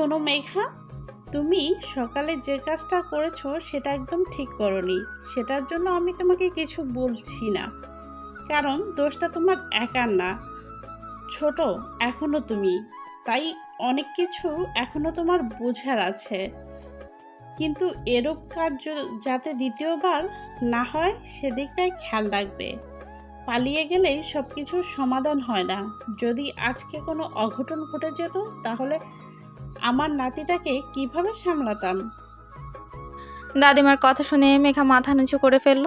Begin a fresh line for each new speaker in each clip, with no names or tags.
শোনো মেঘা, তুমি সকালে যে কাজটা করেছ সেটা একদম ঠিক করনি। সেটার জন্য আমি তোমাকে কিছু বলছি না। কারণ দোষটা তোমার একার না। ছোট এখনও তুমি। তাই অনেক কিছু এখনও তোমার বোঝার আছে। কিন্তু এরূপ কাজ যাতে দ্বিতীয়বার না হয় সেদিকটাই খেয়াল রাখবে। পালিয়ে গেলেই সব কিছুর সমাধান হয় না। যদি আজকে কোনো অঘটন ঘটে যেত, তাহলে আমার নাতিটাকে কীভাবে সামলাতাম?
দাদিমার কথা শুনে মেঘা মাথা নিচু করে ফেলল।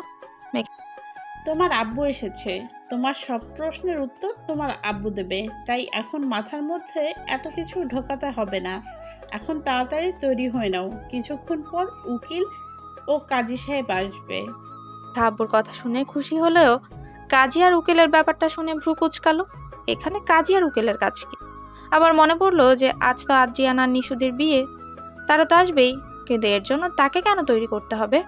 তোমার আব্বু এসেছে। তোমার সব প্রশ্নের উত্তর তোমার আব্বু দেবে। তাই এখন মাথার মধ্যে এত কিছু ঢোকাতে হবে না। এখন তাড়াতাড়ি তৈরি হয়ে নাও। কিছুক্ষণ পর উকিল ও কাজী সাহেব আসবে।
আব্বুর কথা শুনে খুশি হলেও কাজী আর উকিলের ব্যাপারটা শুনে ভ্রু কুচকালো। এখানে কাজী আর উকিলের কাজ কি? আবার মনে পড়ল যে আজ তো আদ্রিয়ান আর নিশুদের বিয়ে। তারা তো আসবেই, কিন্তু এর জন্য তাকে কেন তৈরি করতে হবে?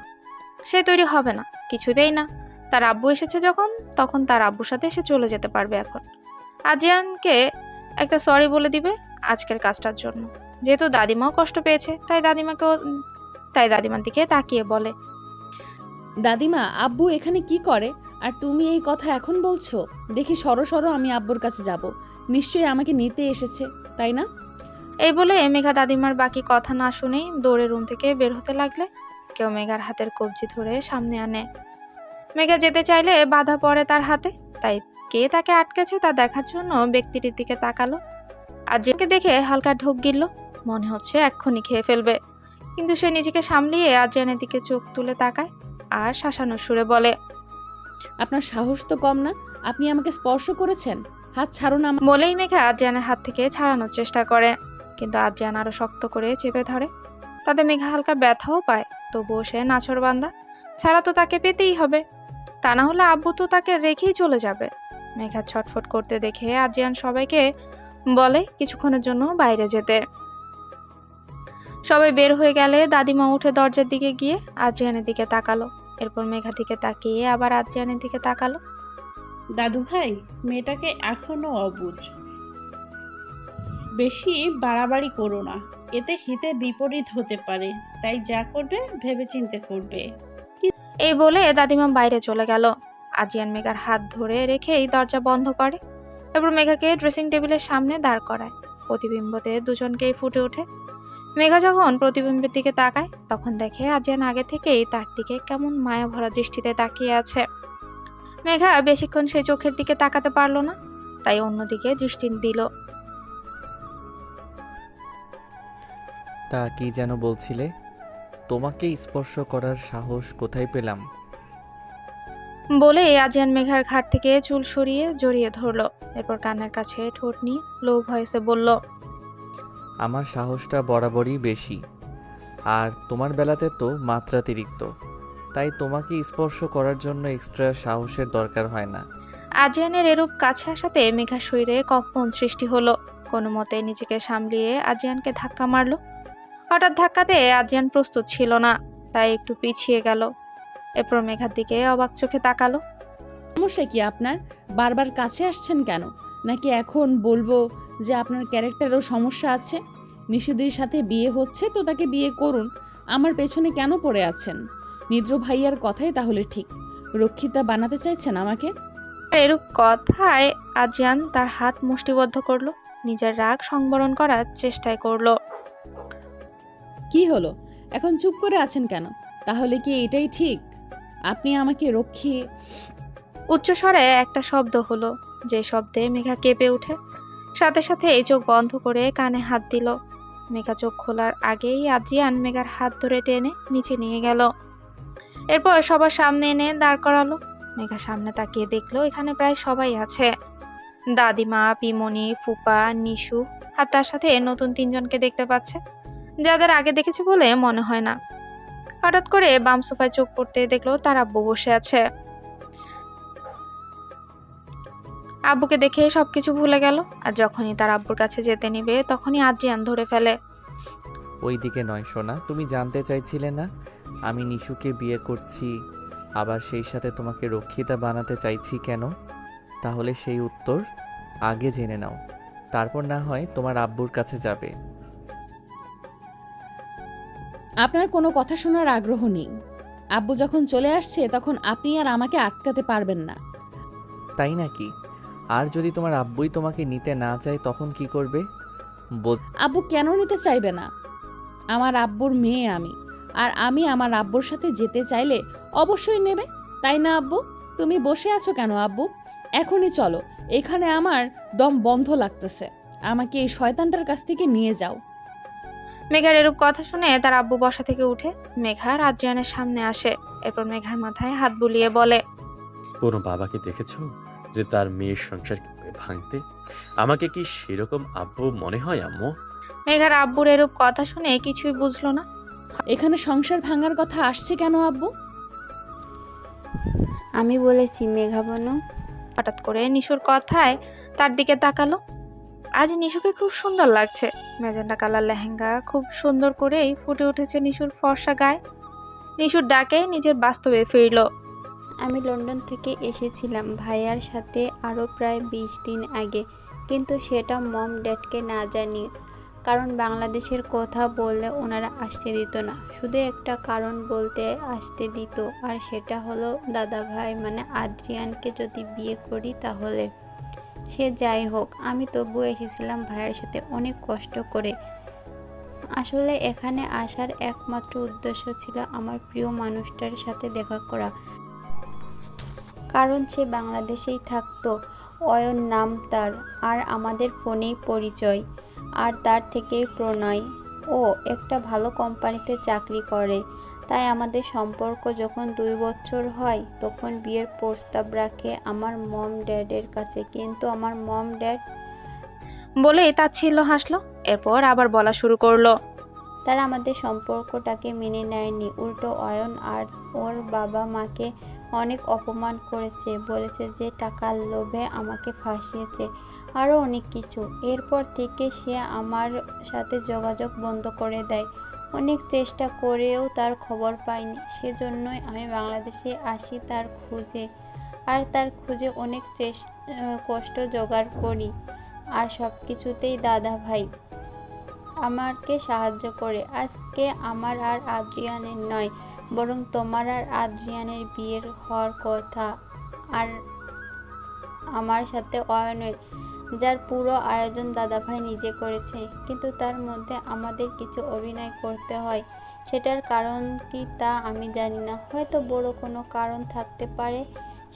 সে তৈরি হবে না, কিছুতেই না। তার আব্বু এসেছে যখন, তখন তার আব্বুর সাথে সে চলে যেতে পারবে এখন। আদ্রিয়ানকে একটা সরি বলে দিবে আজকের কাজটার জন্য। যেহেতু দাদিমাও কষ্ট পেয়েছে, তাই দাদিমাকেও, তাই দাদিমার দিকে তাকিয়ে বলে,
দাদিমা, আব্বু এখানে কি করে? আর তুমি এই কথা এখন বলছো? দেখি সরো সরো, আমি আব্বুর কাছে যাব। নিশ্চয়ই আমাকে নিতে এসেছে, তাই না?
এই বলে মেঘা দাদিমার বাকি কথা না শুনেই দৌড়ে রুম থেকে বের হতে লাগলে। কেউ মেঘার হাতের কবজি ধরে সামনে আনে। মেঘা যেতে চাইলে বাধা পড়ে তার হাতে। তাই কে তাকে আটকেছে তা দেখার জন্য ব্যক্তিটির দিকে তাকালো। আদ্রিয়ানকে দেখে হালকা ঢোক গিলল, মনে হচ্ছে এক্ষুনি খেয়ে ফেলবে। কিন্তু সে নিজেকে সামলিয়ে আদ্রিয়ানের দিকে চোখ তুলে তাকায় আর শাসানোর সুরে বলে
আপনার সাহস তো কম না। আপনি আমাকে স্পর্শ করেছেন। হাত ছাড়ুন
বলেই মেঘা আদ্রিয়ানের হাত থেকে ছাড়ানোর চেষ্টা করে। কিন্তু আদ্রিয়ান আরও শক্ত করে চেপে ধরে। তাতে মেঘা হালকা ব্যথাও পায়, তবুও সে নাছর বান্দা ছাড়া তো তাকে পেতেই হবে। তা না হলে আব্বু তো তাকে রেখেই চলে যাবে। মেঘা ছটফট করতে দেখে আদ্রিয়ান সবাইকে বলে কিছুক্ষণের জন্য বাইরে যেতে। সবাই বের হয়ে গেলে দাদিমা উঠে দরজার দিকে গিয়ে আদ্রিয়ানের দিকে তাকালো। এরপর মেঘা দিকে তাকিয়ে আবার আদ্রিয়ানের দিকে তাকালো।
দাদু ভাই মেয়েটাকে এখনও অবুঝ বেশি বাড়াবাড়ি করো না এতে হিতে বিপরীত হতে পারে তাই যা করবে ভেবেচিন্তে করবে।
এই বলে দাদিমা বাইরে চলে গেল। আজিয়ান মেঘার হাত ধরে রেখেই দরজা বন্ধ করে। এরপর মেঘাকে ড্রেসিং টেবিলের সামনে দাঁড় করায়। প্রতিবিম্বতে দুজনকেই ফুটে ওঠে। মেঘা যখন প্রতিবিম্বের দিকে তাকায় তখন দেখে আজিয়ান আগে থেকেই তার দিকে কেমন মায়া ভরা দৃষ্টিতে তাকিয়ে আছে। মেঘা বেশিক্ষণ সেই চোখের দিকে তাকাতে পারল না তাই অন্যদিকে দৃষ্টি দিল।
তা কি যেন বলছিলে? তোমাকে স্পর্শ করার সাহস কোথায় পেলাম?
বলে আজিয়ান মেঘার ঘাট থেকে চুল সরিয়ে জড়িয়ে ধরলো। এরপর কানের কাছে ঠোঁট নিয়ে লো ভয়েসে বলল
আমার সাহসটা বরাবরই বেশি। আর তোমার বেলাতে তো মাত্রাতিরিক্ত। তাই তোমাকে স্পর্শ করার জন্য এক্সট্রা সাহসের দরকার হয় না।
আজিয়ানের এরূপ কাছে আসাতে মেঘা শরীরে কম্পন সৃষ্টি হলো। কোনো মতে নিজেকে সামলিয়ে আজিয়ানকে ধাক্কা মারলো। হঠাৎ ধাক্কাতে আজিয়ান প্রস্তুত ছিল না তাই একটু পিছিয়ে গেল। এরপর মেঘার দিকে অবাক চোখে তাকালো।
সমস্যা কি আপনার? বারবার কাছে আসছেন কেন? নাকি এখন বলব যে আপনার ক্যারেক্টারেও সমস্যা আছে? নিষিদির সাথে বিয়ে হচ্ছে তো তাকে বিয়ে করুন। আমার পেছনে কেন পড়ে আছেন? নিদ্র ভাইয়ার কথাই তাহলে ঠিক। রক্ষিতা বানাতে চাইছেন আমাকে?
এরূপ কথায় আজিয়ান তার হাত মুষ্টিবদ্ধ করল নিজের রাগ সংবরণ করার চেষ্টায় করল।
কি হলো? এখন চুপ করে আছেন কেন? তাহলে কি এটাই ঠিক? আপনি আমাকে রক্ষী
উচ্চস্বরে একটা শব্দ হলো। যে শব্দে মেঘা কেঁপে ওঠে সাথে সাথে এই চোখ বন্ধ করে কানে হাত দিল। মেঘা চোখ খোলার আগেই আদ্রিয়ান মেঘার হাত ধরে টেনে নিচে নিয়ে গেল। এরপর সবার সামনে এনে দাঁড় করালো। মেঘা সামনে তাকিয়ে দেখল এখানে প্রায় সবাই আছে। দাদিমা, পিমনি, ফুপা, নিশু আর তার সাথে নতুন তিনজনকে দেখতে পাচ্ছে। যাদের আগে দেখেছে বলে মনে হয় না। হঠাৎ করে বাম সোফায় চোখ পড়তে দেখল তার আব্বু বসে আছে। আব্বুকে দেখে সব কিছু ভুলে গেল। আর যখনই তার আব্বুর কাছে যেতে নিবে তখনই আদ্রিয়ান ধরে ফেলে।
ওই দিকে নয় সোনা তুমি জানতে চাইছিলে না? আমি নিশুকে বিয়ে করছি আবার সেই সাথে তোমাকে রক্ষিতা বানাতে চাইছি কেন? তাহলে সেই উত্তর আগে জেনে নাও। তারপর না হয় তোমার আব্বুর কাছে যাবে।
আপনার কোনো কথা শোনার আগ্রহ নেই। আব্বু যখন চলে আসছে তখন আপনি আর আমাকে আটকাতে পারবেন না।
তাই নাকি? আর যদি তোমার আব্বুই তোমাকে নিতে না চায় তখন কি করবে? বল
আব্বু কেন নিতে চাইবে না? আমার আব্বুর মেয়ে আমি আর আমি আমার আব্বুর সাথে যেতে চাইলে অবশ্যই নেবে তাই না আব্বু? তুমি বসে আছো কেন আব্বু? এখনই চলো এখানে আমার দম বন্ধ লাগতেছে। আমাকে এই শয়তানটার কাছ থেকে নিয়ে যাও।
মেঘার এরূপ কথা শুনে তার আব্বু বসা থেকে উঠে মেঘার আদ্রিয়ানের সামনে আসে। এরপর মেঘার মাথায় হাত বুলিয়ে বলে
কোনো বাবাকে দেখেছ? যে তার মেয়ের সংসার কীভাবে ভাঙতে? আমাকে কি সেরকম আব্বু মনে হয় আম্মু?
মেঘার আব্বুর এরূপ কথা শুনে কিছুই বুঝলো না।
এখানে সংসার ভাঙার কথা আসছে কেন আব্বু?
আমি বলেছি মেঘা বনু।
হঠাৎ করে নিশুর কথায় তার দিকে তাকালো। আজ নিশুকে খুব সুন্দর লাগছে। ম্যাজেন্টা কালার লেহেঙ্গা খুব সুন্দর করেই ফুটে উঠেছে নিশুর ফর্সা গায়ে। নিশুর ডাকে নিজের বাস্তবে ফিরল।
আমি লন্ডন থেকে এসেছিলাম ভাইয়ার সাথে আরও প্রায় বিশ দিন আগে। কিন্তু সেটা মম ড্যাডকে না জানি, কারণ বাংলাদেশের কথা বললে ওনারা আসতে দিত না। শুধু একটা কারণ বলতে আসতে দিত, আর সেটা হলো দাদা ভাই মানে আদ্রিয়ানকে যদি বিয়ে করি তাহলে। সে যাই হোক, আমি তবুও এসেছিলাম ভাইয়ের সাথে অনেক কষ্ট করে। আসলে এখানে আসার একমাত্র উদ্দেশ্য ছিল আমার প্রিয় মানুষটার সাথে দেখা করা। কারণ সে বাংলাদেশেই থাকতো। অয়ন নাম তার আর আমাদের ফোনেই পরিচয় আর তার থেকেই প্রণয়। ও একটা ভালো কোম্পানিতে চাকরি করে তাই আমাদের সম্পর্ক যখন দুই বছর হয় তখন বিয়ের প্রস্তাব রাখে আমার মম ড্যাডের কাছে। কিন্তু আমার মম ড্যাড
বলেই তাচ্ছিল্য হাসলো এরপর আবার বলা শুরু করল।
তারা আমাদের সম্পর্কটাকে মেনে নেয়নি। উল্টো অয়ন আর ওর বাবা মাকে অনেক অপমান করেছে, বলেছে যে টাকার লোভে আমাকে ফাঁসিয়েছে আরও অনেক কিছু। এরপর থেকে সে আমার সাথে যোগাযোগ বন্ধ করে দেয়। অনেক চেষ্টা করেও তার খবর পাইনি সেজন্যই আমি বাংলাদেশে আসি তার খুঁজে। আর তার খুঁজে অনেক চেষ্টা কষ্ট জোগাড় করি। আর সব কিছুতেই দাদা ভাই আমাকে সাহায্য করে। আজকে আমার আর আদ্রিয়ানের নয়। বরং তোমার আর আদ্রিয়ানের বিয়ের হওয়ার কথা আর আমার সাথে অয়নের যার পুরো আয়োজন দাদাভাই নিজে করেছে। কিন্তু তার মধ্যে আমাদের কিছু অভিনয় করতে হয়। সেটার কারণ কি তা আমি জানি না। হয়তো বড় কোনো কারণ থাকতে পারে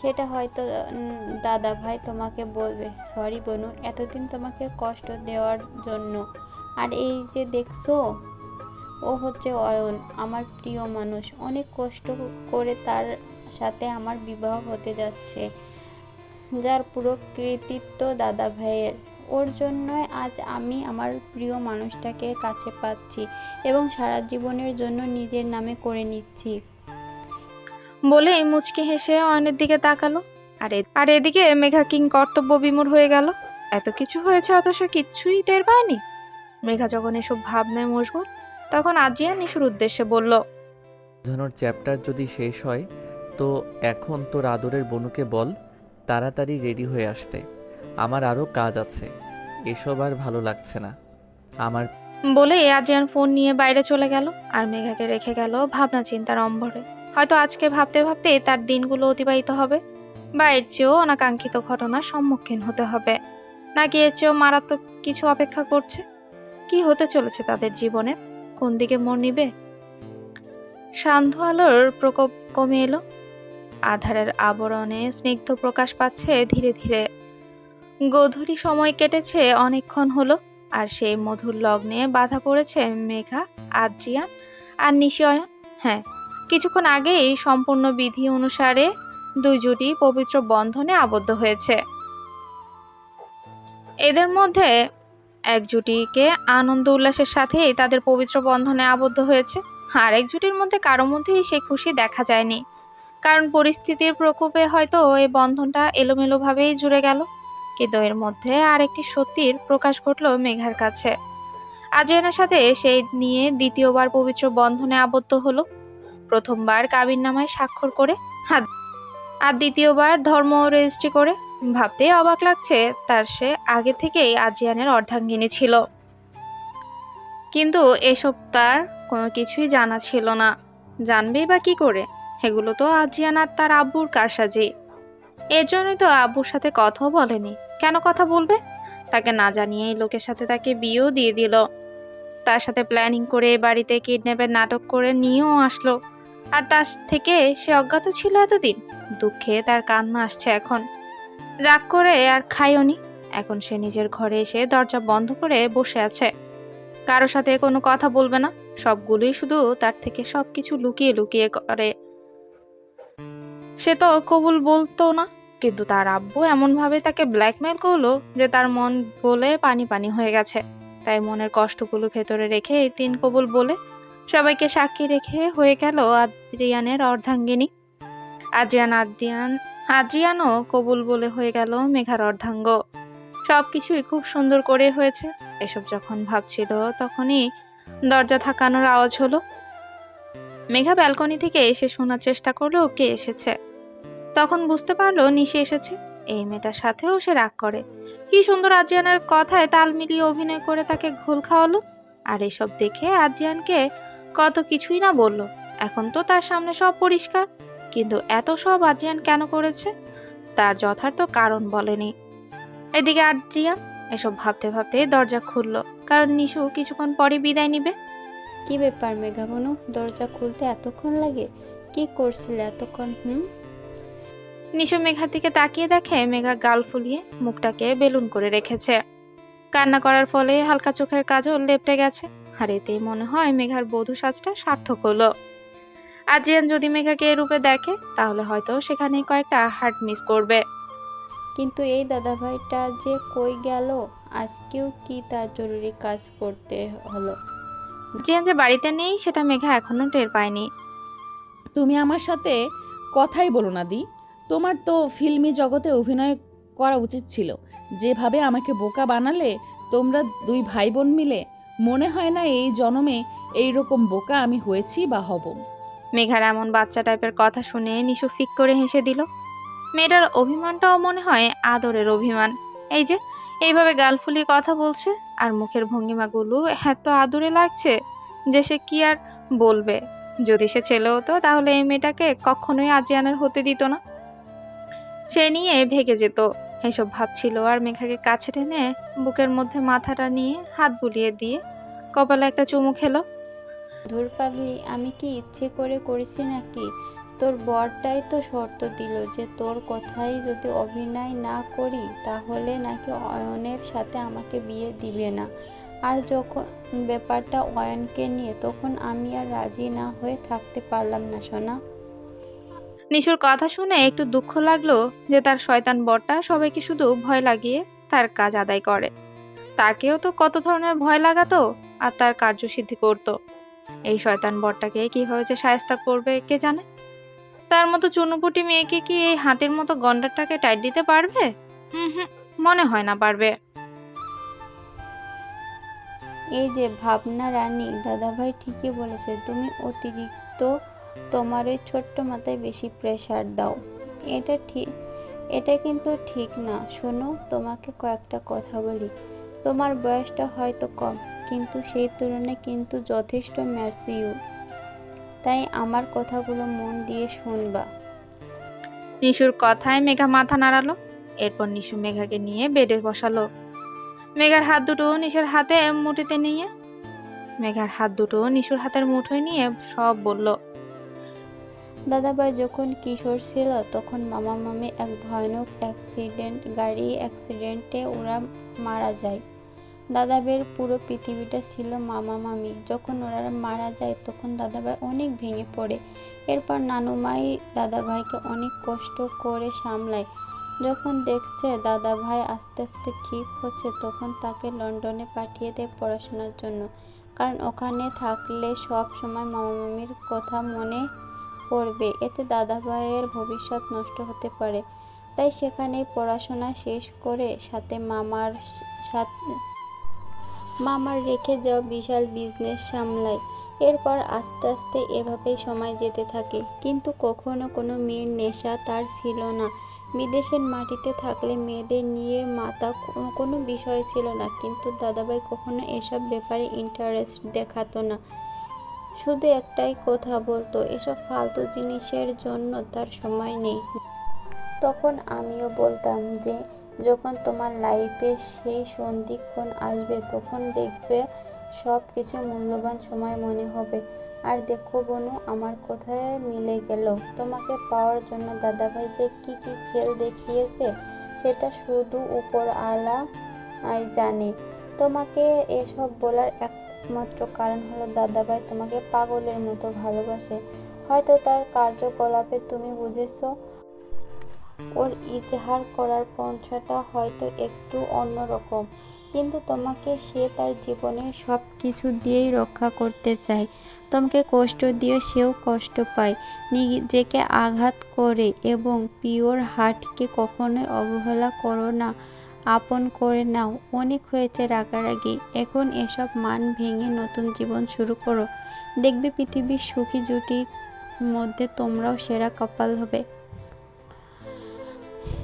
সেটা হয়তো উম, দাদাভাই তোমাকে বলবে সরি বনু এতদিন তোমাকে কষ্ট দেওয়ার জন্য। আর এই যে দেখছ ও হচ্ছে অয়ন, আমার প্রিয় মানুষ। অনেক কষ্ট করে তার সাথে আমার বিবাহ হতে যাচ্ছে, যার পুরো কৃতিত্ব দাদা ভাইয়ের। ওর জন্যই আজ আমি আমার প্রিয় মানুষটাকে কাছে পাচ্ছি এবং সারা জীবনের জন্য নিজের নামে করে নিচ্ছি।
বলেই মুচকে হেসে অয়নের দিকে তাকালো। আর আর এদিকে মেঘা কিং কর্তব্য বিমূর হয়ে গেল। এত কিছু হয়েছে অথচ কিচ্ছুই টের পায়নি। মেঘা যখন এসব ভাবনায় মশগুল তখন আজিয়া নিশুর উদ্দেশ্যে বলল
বোঝানোর চ্যাপ্টার যদি শেষ হয় তো এখন তোর আদরের বনুকে বল তাড়াতাড়ি রেডি হয়ে আসতে। আমার আরও কাজ আছে। এসব আর ভালো লাগছে না। আমার
বলে আজিয়ান ফোন নিয়ে বাইরে চলে গেল আর মেঘাকে রেখে গেল ভাবনা চিন্তার অম্বরে। হয়তো আজকে ভাবতে ভাবতে তার দিনগুলো অতিবাহিত হবে বা এর চেয়েও অনাকাঙ্ক্ষিত ঘটনার সম্মুখীন হতে হবে। নাকি এর চেয়েও মারাত্মক কিছু অপেক্ষা করছে? কি হতে চলেছে তাদের জীবনের? কোন দিকে মন নিবে? সান্ধ্য আলোর প্রকোপ কমে এলো। আধারের আবরণে স্নিগ্ধ প্রকাশ পাচ্ছে ধীরে ধীরে। গোধূলি সময় কেটেছে, অনেকক্ষণ হলো, আর সেই মধুর লগ্নে বাধা পড়েছে মেঘা, আদ্রিয়ান আর নিশিয়ন। হ্যাঁ কিছুক্ষণ আগেই সম্পূর্ণ বিধি অনুসারে দুই জুটি পবিত্র বন্ধনে আবদ্ধ হয়েছে। এদের মধ্যে এক জুটিকে আনন্দ উল্লাসের সাথেই তাদের পবিত্র বন্ধনে আবদ্ধ হয়েছে। আর এক জুটির মধ্যে কারও মধ্যেই সে খুশি দেখা যায়নি। কারণ পরিস্থিতির প্রকোপে হয়তো এই বন্ধনটা এলোমেলোভাবেই জুড়ে গেল। কিন্তু এর মধ্যে আরেকটি সত্যির প্রকাশ ঘটল মেঘার কাছে। আজরিয়ানের সাথে সেই নিয়ে দ্বিতীয়বার পবিত্র বন্ধনে আবদ্ধ হলো। প্রথমবার কাবিন নামায় স্বাক্ষর করে, আর দ্বিতীয়বার ধর্ম রেজিস্ট্রি করে। ভাবতেই অবাক লাগছে, তার সে আগে থেকেই আজিয়ানের অর্ধাঙ্গিনী ছিল। কিন্তু এসব তার কোনো কিছুই জানা ছিল না। জানবেই বা কি করে? এগুলো তো আদ্রিয়ান আর তার আব্বুর কারসাজি। এর জন্যই তো আব্বুর সাথে কথাও বলেনি। কেন কথা বলবে? তাকে না জানিয়ে এই লোকের সাথে তাকে বিয়েও দিয়ে দিল। তার সাথে প্ল্যানিং করে বাড়িতে কিডন্যাপের নাটক করে নিয়েও আসলো। আর তার থেকে সে অজ্ঞাত ছিল এতদিন। দুঃখে তার কান্না আসছে এখন। রাগ করে আর খাইওনি এখন সে নিজের ঘরে এসে দরজা বন্ধ করে বসে আছে। কারও সাথে কোনো কথা বলবে না। সবগুলোই শুধু তার থেকে সবকিছু লুকিয়ে লুকিয়ে করে। সে তো কবুল বলতো না, কিন্তু তার আব্বু এমনভাবে তাকে ব্ল্যাকমেল করল যে তার মন গলে পানি পানি হয়ে গেছে। তাই মনের কষ্টগুলো ভেতরে রেখে এই তিন কবুল বলে সবাইকে সাক্ষী রেখে হয়ে গেল আদ্রিয়ানের অর্ধাঙ্গিনী। আদ্রিয়ান আদ্রিয়ান আদ্রিয়ানও কবুল বলে হয়ে গেল মেঘার অর্ধাঙ্গ। সবকিছুই খুব সুন্দর করে হয়েছে। এসব যখন ভাবছিল তখনই দরজা থাকানোর আওয়াজ হলো। মেঘা ব্যালকনি থেকে এসে শোনার চেষ্টা করল কে এসেছে। তখন বুঝতে পারল নিশে এসেছে। এই মেয়েটার সাথেও সে রাগ করে। কি সুন্দর আদ্রিয়ানের কথায় তাল মিলিয়ে অভিনয় করে তাকে ঘোল খাওয়ালো। আর এসব দেখে আদ্রিয়ানকে কত কিছুই না বলল। এখন তো তার সামনে সব পরিষ্কার। কিন্তু এত সব আদ্রিয়ান কেন করেছে? তার যথার্থ কারণ বলেনি। এদিকে আদ্রিয়ান এসব ভাবতে ভাবতে দরজা খুললো কারণ নিশু কিছুক্ষণ পরে বিদায় নিবে।
কি ব্যাপার মেঘাবনু? দরজা খুলতে এতক্ষণ লাগে? কি করছিলে এতক্ষণ হুম?
নিশু মেঘার দিকে তাকিয়ে দেখে মেঘা গাল ফুলিয়ে মুখটাকে বেলুন করে রেখেছে। কান্না করার ফলে হালকা চোখের কাজও লেপটে গেছে। আর এতেই মনে হয় মেঘার বধূ সাজটা সার্থক হলো। আদ্রিয়ান যদি মেঘাকে এ রূপে দেখে তাহলে হয়তো সেখানে কয়েকটা হার্ট মিস করবে।
কিন্তু এই দাদাভাইটা যে কই গেল আজকেও কি তার জরুরি কাজ করতে হলো?
আদ্রিয়ান যে বাড়িতে নেই সেটা মেঘা এখনও টের পায়নি।
তুমি আমার সাথে কথাই বলো না দি। তোমার তো ফিল্মি জগতে অভিনয় করা উচিত ছিল। যেভাবে আমাকে বোকা বানালে তোমরা দুই ভাই বোন মিলে মনে হয় না এই জন্মে এই রকম বোকা আমি হয়েছি বা হব।
মেঘার এমন বাচ্চা টাইপের কথা শুনে নিশু ফিক করে হেসে দিল, মেয়েটার অভিমানটাও মনে হয় আদরের অভিমান। এই যে, এইভাবে গাল ফুলিয়ে কথা বলছে আর মুখের ভঙ্গিমাগুলো এত আদরে লাগছে যে সে কি আর বলবে? যদি সে ছেলে হতো তাহলে এই মেয়েটাকে কখনোই আদ্রিয়ানের হতে দিত না। সে নিয়ে ভেগে যেত। এসব ভাবছিল আর মেঘাকে কাছে টেনে বুকের মধ্যে মাথাটা নিয়ে হাত বুলিয়ে দিয়ে কপালে একটা চুমু খেলো।
ধুর পাগলি, আমি কি ইচ্ছে করে করেছি নাকি? তোর বরটাই তো শর্ত দিল যে তোর কথাই যদি অভিনয় না করি, তাহলে নাকি অয়নের সাথে আমাকে বিয়ে দিবে না। আর যখন ব্যাপারটা অয়নকে নিয়ে, তখন আমি আর রাজি না হয়ে থাকতে পারলাম না, সোনা।
নিশুর কথা শুনে একটু দুঃখ লাগল যে তার শয়তান বরটা সবাইকে শুধু ভয় লাগিয়ে তার কাজ আদায় করে। তাকেও তো কত ধরনের ভয় লাগাতো, আর তার কার্যসিদ্ধি করত। এই শয়তান বরটাকে কীভাবে যে সায়স্তা করবে, কে জানে? তার মতো চুনুপুটি মেয়েকে কি এই হাতের মতো গন্ডারটাকে টাইট দিতে পারবে? হুম মনে হয় না পারবে।
এই যে ভাবনা রানী, দাদাভাই ঠিকই বলেছে, তুমি অতিরিক্ত তোমার ওই ছোট্ট মাথায় বেশি প্রেশার দাও। এটা ঠিক, এটা কিন্তু ঠিক না। শোনো, তোমাকে কয়েকটা কথা বলি। তোমার বয়সটা হয়তো কম কিন্তু সেই তুলনায় কিন্তু যথেষ্ট ম্যাচিউর তাই আমার কথাগুলো মন দিয়ে শুনবা।
নিশুর কথায় মেঘা মাথা নাড়ালো এরপর নিশু মেঘাকে নিয়ে বেডে বসালো। মেঘার হাত দুটো নিশুর হাতে মুঠিতে নিয়ে মেঘার হাত দুটো নিশুর হাতের মুঠোয় নিয়ে সব বলল
দাদাভাই যখন কিশোর ছিল তখন মামা মামি এক ভয়ানক অ্যাক্সিডেন্ট গাড়ি অ্যাক্সিডেন্টে ওরা মারা যায়। দাদাভাইয়ের পুরো পৃথিবীটা ছিল মামা মামি। যখন ওরা মারা যায়, তখন দাদাভাই অনেক ভেঙে পড়ে। এরপর নানুমাই দাদাভাইকে অনেক কষ্ট করে সামলায়। যখন দেখছে দাদাভাই আস্তে আস্তে ঠিক হচ্ছে, তখন তাকে লন্ডনে পাঠিয়ে দেয় পড়াশোনার জন্য। কারণ ওখানে থাকলে সব সময় মামা মামির কথা মনে পড়বে। এতে দাদাভাইয়ের ভবিষ্যৎ নষ্ট হতে পারে। তাই সেখানে পড়াশোনা শেষ করে সাথে মামার সাথে মামার রেখে যাওয়া বিশাল বিজনেস সামলায় এরপর আস্তে আস্তে এভাবেই সময় যেতে থাকে। কিন্তু কখনো কোনো মেয়ের নেশা তার ছিল না। বিদেশের মাটিতে থাকলে মেয়েদের নিয়ে মাতা কোনো বিষয় ছিল না। কিন্তু দাদাভাই কখনো এসব ব্যাপারে ইন্টারেস্ট দেখাতো না। শুধু একটাই কথা বলতো, এসব ফালতু জিনিসের জন্য তার সময় নেই। তখন আমিও বলতাম যে যখন তোমার লাইফে সেই সন্ধিক্ষণ আসবে, তখন দেখবে সব কিছু মূল্যবান সময় মনে হবে। আর দেখো বনু, আমার কোথায় মিলে গেল। তোমাকে পাওয়ার জন্য দাদাভাই যে কি কি খেল দেখিয়েছে, সেটা শুধু উপর আলা আই জানে। তোমাকে এসব বলার একমাত্র কারণ হলো দাদাভাই তোমাকে পাগলের মতো ভালোবাসে। হয়তো তার কার্যকলাপে তুমি বুঝেছ ওর ইজহার করার পন্থাটা হয়তো একটু অন্যরকম। কিন্তু তোমাকে সে তার জীবনের সব কিছু দিয়েই রক্ষা করতে চায়। তোমাকে কষ্ট দিয়ে সেও কষ্ট পায়। নিজেকে আঘাত করে এবং পিওর হার্টকে কখনোই অবহেলা করো না, আপন করে নাও। অনেক হয়েছে রাগারাগি। এখন এসব মান ভেঙে নতুন জীবন শুরু করো। দেখবে পৃথিবীর সুখী জুটির মধ্যে তোমরাও সেরা কপাল হবে।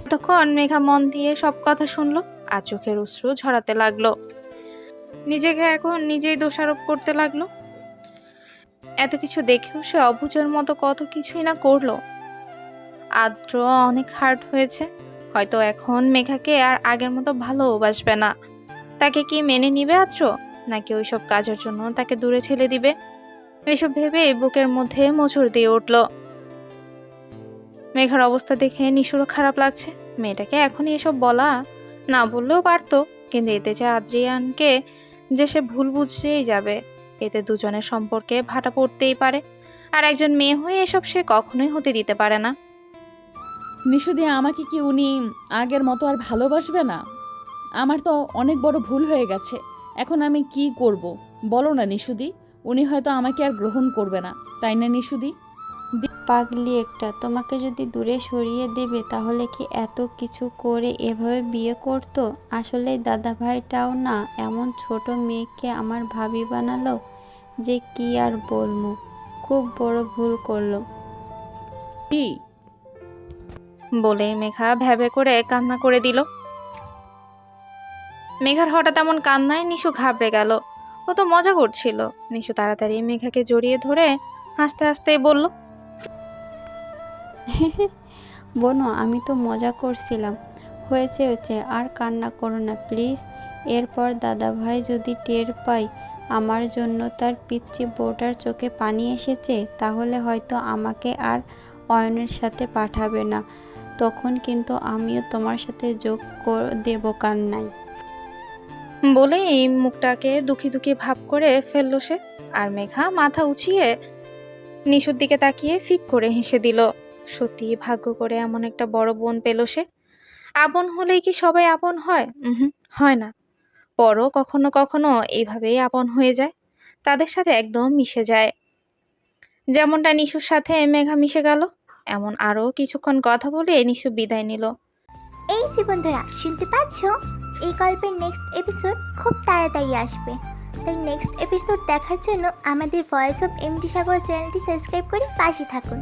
তখন মেঘা মন দিয়ে সব কথা শুনলো আর চোখের অশ্রু ঝরাতে লাগল। নিজেকে এখন নিজেই দোষারোপ করতে লাগল। এত কিছু দেখেও সে অবুঝের মতো কত কিছুই না করল। আদ্র অনেক হার্ট হয়েছে। হয়তো এখন মেঘাকে আর আগের মতো ভালোবাসবে না। তাকে কি মেনে নিবে আদ্র? নাকি ওইসব কাজের জন্য তাকে দূরে ঠেলে দিবে? এসব ভেবে বুকের মধ্যে মোচড় দিয়ে উঠল। মেঘার অবস্থা দেখে নিশুরও খারাপ লাগছে। মেয়েটাকে এখনই এসব বলা না বললেও পারতো, কিন্তু এতে যে আদ্রিয়ানকে যে সে ভুল বুঝতেই যাবে, এতে দুজনের সম্পর্কে ভাটা পড়তেই পারে। আর একজন মেয়ে হয়ে এসব সে কখনোই হতে দিতে পারে না।
নিশুদি আমাকে কি উনি আগের মতো আর ভালোবাসবে না? আমার তো অনেক বড় ভুল হয়ে গেছে। এখন আমি কি করব? বলো না নিশুদি উনি হয়তো আমাকে আর গ্রহণ করবে না। তাই না নিশুদি
পাগলি একটা। তোমাকে যদি দূরে সরিয়ে দেবে, তাহলে কি এত কিছু করে এভাবে বিয়ে করতো? আসলে দাদা ভাইটাও না, এমন ছোট মেয়েকে আমার ভাবি বানালো যে কি আর বলব। খুব বড় ভুল করল।
কি?
বলেই মেঘা ভ্যাবে করে কান্না করে দিল। মেঘার হঠাৎ এমন কান্নায় নিশু ঘাবড়ে গেল। ও তো মজা করছিল। নিশু তাড়াতাড়ি মেঘাকে জড়িয়ে ধরে হাসতে হাসতে বলল
বোনো, আমি তো মজা করছিলাম। হয়েছে হয়েছে, আর কান্না করো না, প্লিজ। এরপর দাদাভাই যদি টের পাই আমার জন্য তার পিচ্ছি বউটার চোখে পানি এসেছে, তাহলে হয়তো আমাকে আর অয়নের সাথে পাঠাবে না। তখন কিন্তু আমিও তোমার সাথে যোগ দেব কান্নায়।
এই মুখটাকে দুঃখী দুঃখী ভাব করে ফেলল সে। আর মেঘা মাথা উঁচিয়ে নিশুর দিকে তাকিয়ে ফিক করে হেসে দিল। সত্যি ভাগ্য করে এমন একটা বড় বোন পেল সে। আপন হলেই কি সবাই আপন হয়? হুম হয় না। পরও কখনো কখনো এইভাবেই আপন হয়ে যায়। তাদের সাথে একদম মিশে যায়। যেমনটা নিশুর সাথে মেঘা মিশে গেল, এমন আরও কিছুক্ষণ কথা বলে নিশু বিদায় নিল।
এই যে বন্ধুরা, শুনতে পাচ্ছ? এই গল্পের নেক্সট এপিসোড খুব তাড়াতাড়ি আসবে। তাই নেক্সট এপিসোড দেখার জন্য আমাদের ভয়েস অফ এমডি সাগর চ্যানেলটি সাবস্ক্রাইব করে পাশে থাকুন।